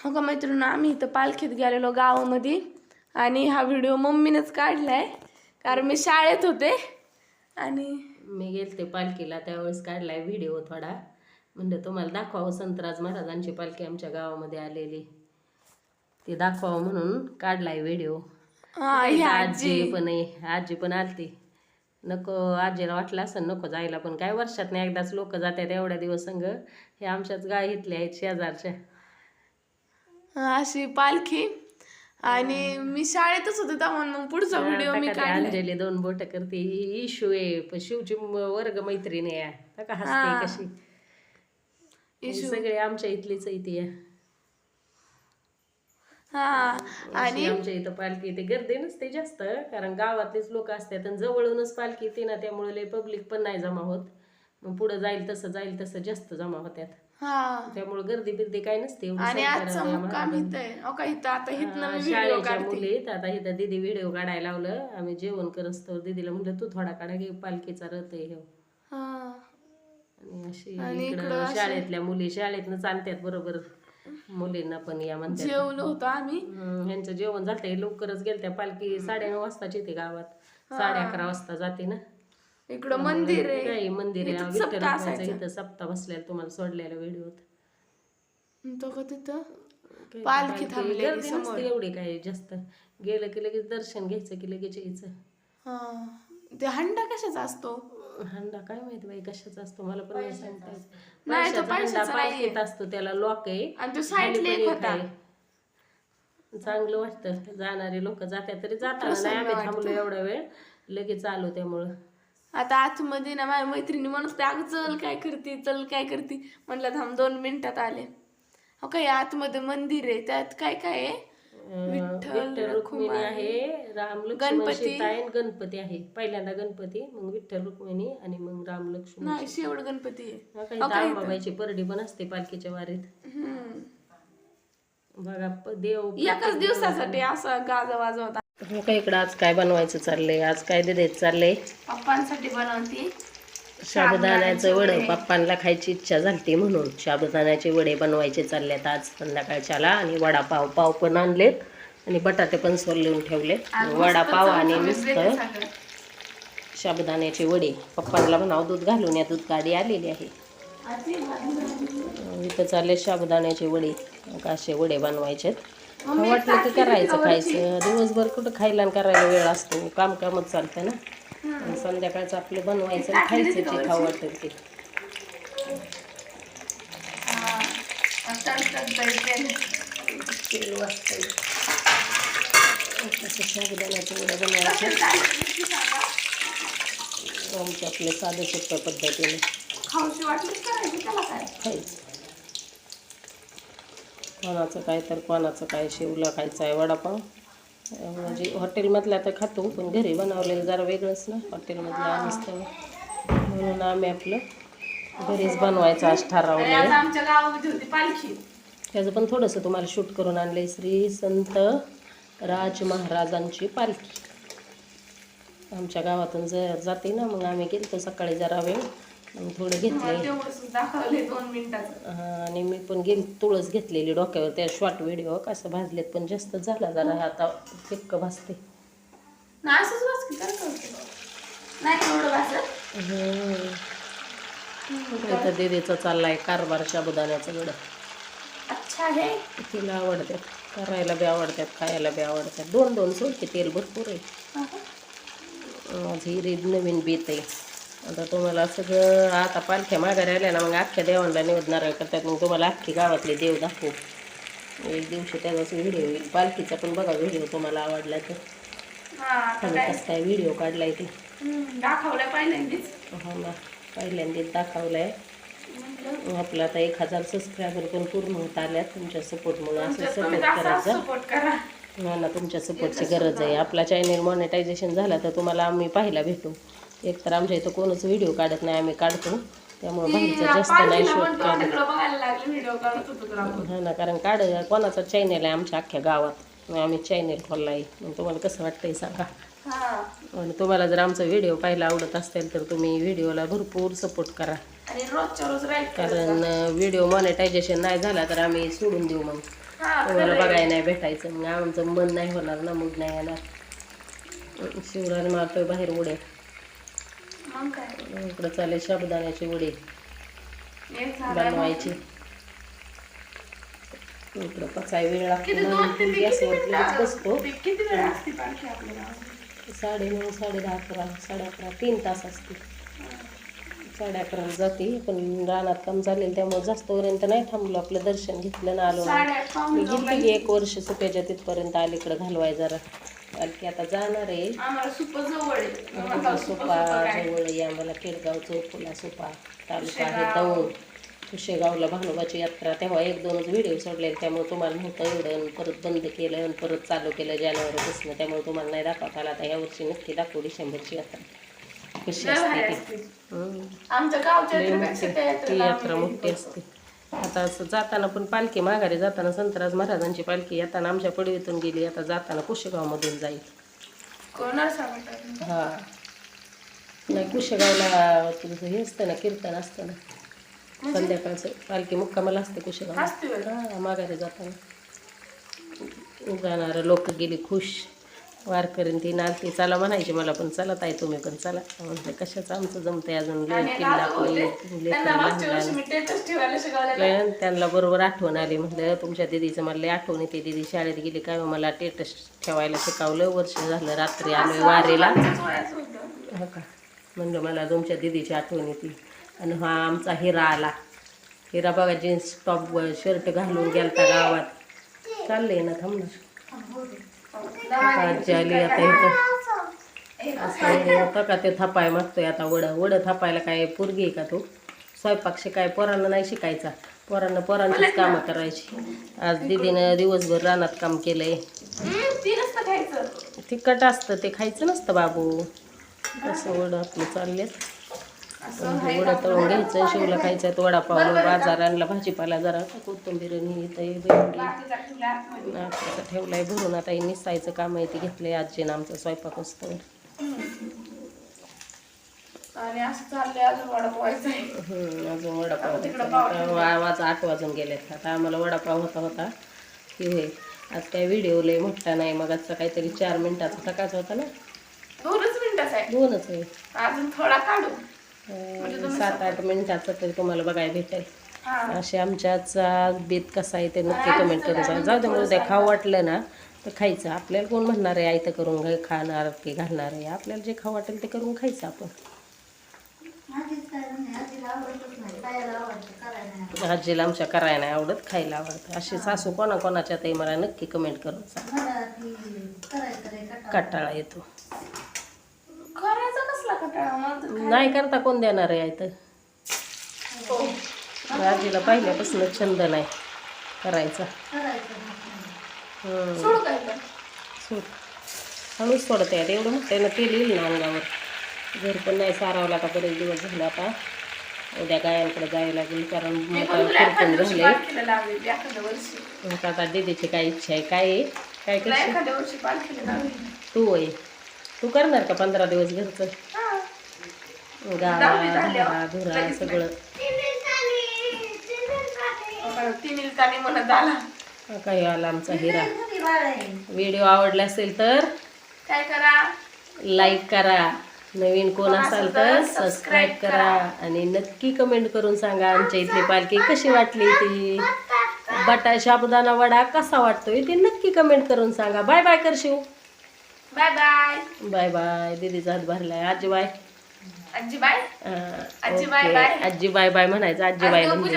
हो का मैत्रिणी आम्ही इथं पालखीत गेलेलो गावामध्ये आणि हा व्हिडिओ मम्मीनेच काढलाय कारण मी शाळेत होते आणि मी गेलते पालखीला त्यावेळेस काढलाय व्हिडिओ थोडा. म्हणलं तुम्हाला दाखवावं संतराज महाराजांची पालखी आमच्या गावामध्ये आलेली. ते दाखवावं म्हणून काढलाय व्हिडिओ. हा ही आजी. पण आहे. आजी पण आलती. नको आजीला वाटलं असं नको जायला पण काय वर्षात नाही एकदाच लोक जातात एवढ्या दिवस संग. हे आमच्याच गाय इथले आहेत शेजारच्या. अशी पालखी. आणि मी शाळेतच होते तेव्हा मग पुढचा व्हिडिओ मी काढलाय अंजली दोन बोट करते ही इशू आहे पण शिवची वर्ग मैत्रीण आहे. हसते कशी? ही सगळे आमच्या इथलीच आहे ती. हा. आणि आमच्या इथं पालखी येते गर्दी नसते जास्त कारण गावातलेच लोक असतात आणि जवळूनच पालखी येते ना त्यामुळे लय पब्लिक पण नाही जमा होत. मग पुढं जाईल तसं जाईल तसं जास्त जमा होत्यात. हा. त्यामुळे गर्दी बिर्दी काय नसते एवढी आणि आजचा संक्रांत मुक्काम महाराज- इथं आहे. का इथं? आता इथनं हा, व्हिडिओ शाळेच्या काढते. मुली आहेत. आता इथं दीदी व्हिडिओ काढायला लावलं. आम्ही जेवण करत तर दीदीला म्हणलं तू थोडा काढा घे पालखीचा रथ आहे ह्यो. हा. आणि अशी आणि इकडं शाळेतल्या मुली शाळेतनं चालतात बरोबर. मुलींना पण या म्हणतात. जेवलो होतो आम्ही. हम्म, ह्यांचं जेवण झालंय लवकरच गेल त्या पालखी साडेनऊ वाजताच येते गावात. साडे अकरा वाजता जाते ना. इकडं मंदिर आहे. मंदिर आहे. इथं सप्ताह रुक्माईचं असायचा. इथं सप्ताह बसलेला तुम्हाला सोडलेल्या व्हिडिओत तो का तिथं? पालखी पालखी? थांबलेली गर्दी समोर. नसते एवढी काय जास्त. गेलं की लगेच दर्शन घ्यायचं की लगेच यायचं. हा. ते हंडा कशाचा असतो? हंडा काय माहिती बाई कशाचा असतो? मला पण नाही सांगता येत. नाही, तो पैशाचा हंडा पैशाचा नाहीये. पालखीत असतो त्याला लॉक आहे. आणि तो एक होता. आहे. चांगलं वाटतं. जाणारे लोक जातात तरी जाताना नाही आम्ही थांबलो एवढा वेळ. लगेच आलो त्यामुळं. आता आतमध्ये ना माझ्या मैत्रिणी म्हणत होत्या, अगं चल काय करते चल काय करते. म्हणलं थांब दोन मिनिटात आले. हो काय आतमध्ये मंदिर आहे त्यात काय काय आहे? विठ्ठल, विठ्ठल रुक्मिणी आहे राम गणपती. गणपती आहे. पहिल्यांदा गणपती मग विठ्ठल रुक्मिणी आणि मग राम लक्ष्मण नाही शेवट गणपती आहे. हा परडी पण असते पालखीच्या वारीत. बघा प- देव एकाच दिवसासाठी असा गाजा वाजवता हो का इकडं आज काय बनवायचं चाललंय? आज काय देत चाललंय? पप्पांसाठी बनवते साबुदाण्याचं वडं. पप्पांना खायची इच्छा झालती म्हणून. साबुदाण्याचे वडे बनवायचे चाललेत आज संध्याकाळच्याला आणि वडापाव पाव पण आणलेत आणि बटाटे पण सोलून ठेवले वडापाव आणि नुसतं साबुदाण्याचे वडे. पप्पांना म्हणावं दूध घालून या दूध गाडी आलेली आहे. इथं चालले साबुदाण्याचे वडे. असे वडे बनवायचे वाटलं की करायचं खायचं. दिवसभर कुठं खायला आणि करायला वेळ असतो. काम कामच चालतं ना. संध्याकाळचं आपलं बनवायचं खायचं जे खाऊ वाटेल ते. वडे बनवायचे. आमच्या आपले साधं सोप्या पद्धतीने. खायचं. कोणाचं काय तर कोणाचं काय शिवला खायचं आहे वडापाव. म्हणजे हॉटेलमधला तर खातो पण घरी बनवलेलं जरा वेगळंच ना. हॉटेलमधलं नसतं म्हणून आम्ही आपलं घरीच बनवायचं आज ठरवलं त्याचं पण थोडंसं तुम्हाला शूट करून आणलंय श्री संत राज महाराजांची पालखी. आमच्या गावातून ज जाते ना मग आम्ही गेलतो सकाळी जरा वेळ. मग थोडं हा, आणि मी पण गेल तुळस घेतलेली डोक्यावर त्या शॉर्ट व्हिडिओ कसं भाजलेत पण जास्त झाला जरा आता फिक्क भाजते. नाही दिदीचं चाललाय कारभार अच्छा आहे तिला आवडतात. करायला बी आवडतात खायला बी आवडतात. दोन दोन सोडते तेल भरपूर आहे. माझी रीत नवीन बीत आहे. आता तुम्हाला सगळं आता पालख्या माघारी आल्या ना मग अख्ख्या देवांना निवड नारळ करतात मग तुम्हाला अख्खी गावातले देव दाखवू. एक दिवशी त्याचाच व्हिडिओ येईल. पालखीचा पण बघा व्हिडिओ तुम्हाला आवडला तर. हा कसं काय व्हिडिओ काढलाय ते? हम्म, दाखवलं पहिल्यांदाच. हो ना पहिल्यांदाच दाखवलाय. आपलं आता एक हजार सबस्क्रायबर पण पूर्ण होत आल्यात तुमच्या सपोर्टमुळे असं सपोर्ट असा करायचा सपोर्ट करा हो ना तुमच्या सपोर्टची गरज आहे. आपला चॅनल मॉनिटायझेशन झाला तर तुम्हाला आम्ही पाहायला भेटू. एक तर आमच्या इथं कोणच व्हिडिओ काढत नाही आम्ही काढतो. त्यामुळे बाहेरचं जास्त नाही शूट काढत. हा ना कारण काढ कोणाचा चॅनल आहे आमच्या अख्ख्या गावात. मग आम्ही चॅनल खोलला आहे मग तुम्हाला कसं वाटतंय सांगा. हा. आणि तुम्हाला जर आमचा व्हिडिओ पाहायला आवडत असेल तर तुम्ही व्हिडिओला भरपूर सपोर्ट करा. कारण व्हिडिओ मॉनिटायझेशन नाही झाला तर आम्ही सोडून देऊ मग. तुम्हाला. बघायला नाही भेटायचं. मग आमचं मन नाही होणार ना मूड नाही येणार. शिवराज मारतोय बाहेर उडे मग काय इकडं चालेल साबुदाण्याची एक झाला बनवायची. इकडं पचाय वेळ लागतो किती म्हणून दोन ते फुल किती गॅसवर मिनिटं? बसतो? साडे नऊ साडे दहा अकरा साडे अकरा तीन तास असते. साडे अकराला जाते पण रानात काम चालेल त्यामुळे जास्तपर्यंत नाही थांबलो. आपलं दर्शन घेतलं ना आलो गेली की एक वर्ष सुप्याच्या तिथपर्यंत अलीकडे घालवाय जरा. की आता जाणार आहे. आम्हाला सुप जवळ आहे. सुप जवळ आहे. आम्हाला केडगाव चौफुला सोपा तालुका आहे दौंड. कुशेगावला भानुबाची यात्रा. तेव्हा एक दोनच व्हिडिओ सोडले त्यामुळे तुम्हाला नव्हतं एवढं आणि परत बंद केलं आणि परत चालू केलं जानेवारीपासून त्यामुळे तुम्हाला नाही दाखवता आला. आता यावर्षी नक्की दाखवू डिसेंबरची यात्रा. कशी असते. ती? यात्रा मोठी असते. आता असं जाताना पण पालखी माघारी जाताना संतराज महाराजांची पालखी येताना आमच्या पडवीतून गेली. आता जाताना कुशेगावमधून जाईल. हा. नाही कुशेगावला तुमचं हे असतं ना कीर्तन असतं ना. संध्याकाळचं पालखी मुक्कामाला असते कुशेगाव. हा माघारी जाताना. जाणारं लोक गेली खुश. वारकरीन ती नालती चला म्हणायची मला पण चला ताई तुम्ही पण चला. म्हणते कशाचं आमचं जमतंय अजून? त्यांना बरोबर आठवण आली. म्हटलं तुमच्या दिदीचं मला आठवण येते. दिदी शाळेत गेली काय मला टेटस ठेवायला शिकवलं. वर्ष झालं रात्री आलोय वारेला. हो का? म्हणलं मला तुमच्या दिदीची आठवण येते. आणि हा आमचा हिरा आला. हिरा बघा जीन्स टॉप शर्ट घालून गेलता गावात. चाललंय ना थांब आजी आली आता इथं. असं होतं का ते थापाय मागतोय आता वडं. वडं थापायला काय पोरगी आहे का तू? स्वयंपाक शिकाय पोरांना नाही शिकायचा. पोरांना पोरांचीच कामं करायची. आज दिदीनं दिवसभर रानात काम केलंय. तिखट असतं ते खायचं नसतं बाबू. असं वडं आपलं चाललेत. वडं तळून घ्यायचं शिवला खायचं तो वडापाव बाजार आणला भाजीपाला जरा कोथिंबीर आतमध्ये. नाश्त्याचं ठेवलाय भरून आता हे निसायचं काम आहे ते घेतलंय आजीनं आमचा स्वयंपाक असतो. अजून वडापाव वाज आठ वाजून गेलेत. आता आम्हाला वडापाव होता होता. की होय आज काय व्हिडिओ लय मोठा नाही मग आजचा काहीतरी चार मिनिटाचा टाकायचा होता ना? दोनच मिनिटाचा आहे. दोनच आहे. अजून थोडा काढू. सात आठ मिनिटाचा तरी तुम्हाला बघायला भेटेल. हा. असे आमच्याचा बेत कसा आहे ते नक्की कमेंट करून सांगा. जाऊ दे ते खाऊ वाटलं ना तर खायचं. आपल्याला कोण म्हणणार आहे आयतं करून घे खाणार की घालणार आहे? आपल्याला जे खाऊ वाटेल ते करून खायचं आपण. आजीला आमच्या करायला नाही आवडत खायला आवडतं. अशी सासू कोणा कोणाच्या ते मला नक्की कमेंट करून सांगा. कटाळा येतो. कटाळा मला तर काय- नाही करता कोण देणार आहे आयतं हो. आजीला पहिल्यापासून छंद नाही करायचा. हम्म. सोडू काय तर सूट हळूच सोडता येते एवढं मोठं ना तेल येईल ना अंगावर. घर पण नाही सारावं आता बरेच दिवस झाले आता. उद्या गायांकडे जायला लागेल कारण आता पण तुला एखाद्या झाले पालखीला लावेल एखाद्या वर्षी. मग आता दीदीची काय इच्छा आहे काय आहे? काय तुला करशील एखाद्या वर्षी पालखीला लावेल. तू होय तू करणार का पंधरा दिवस घरचं? हा. गावा दहावी झाल्यावर धारा धुरा लगेच सगळं. म्हणत आला काही आला आमचा हिरा. व्हिडिओ आवडला असेल तर काय करा? लाईक करा. नवीन कोण असाल तर सबस्क्राईब करा आणि नक्की कमेंट करून सांगा आमच्या इथली पालखी कशी वाटली ती. बटा साबुदाणा वडा कसा वाटतोय ते नक्की कमेंट करून सांगा. बाय बाय कर Shiv bye bye. Bye bye. दीदीचा हात भरलाय. आजी बाय. आजी बाय आजी बाय. बाय. आजी बाय बाय म्हणायचं आजी बाय म्हणजे